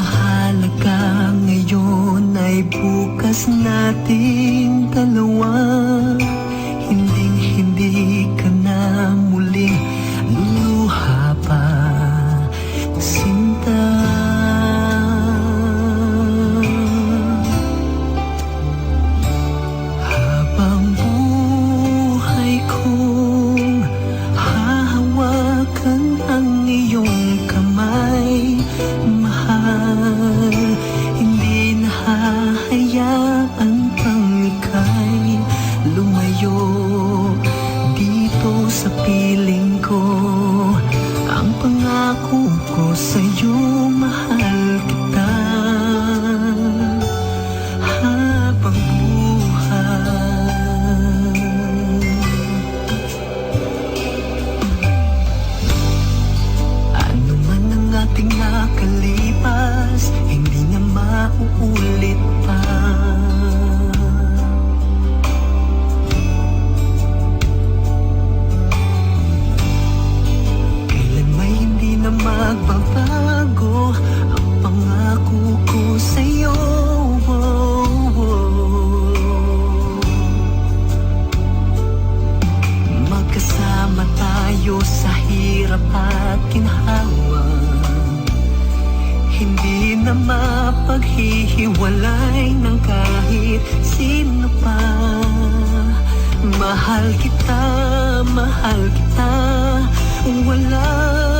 mahalaga ngayon ay bukas nating dalawa. piling ko Ang pangako ko sa'yo. Sumama tayo sa hirap at ginhawa Hindi na mapaghihiwalay ng kahit sino pa. Mahal kita, mahal kita, wala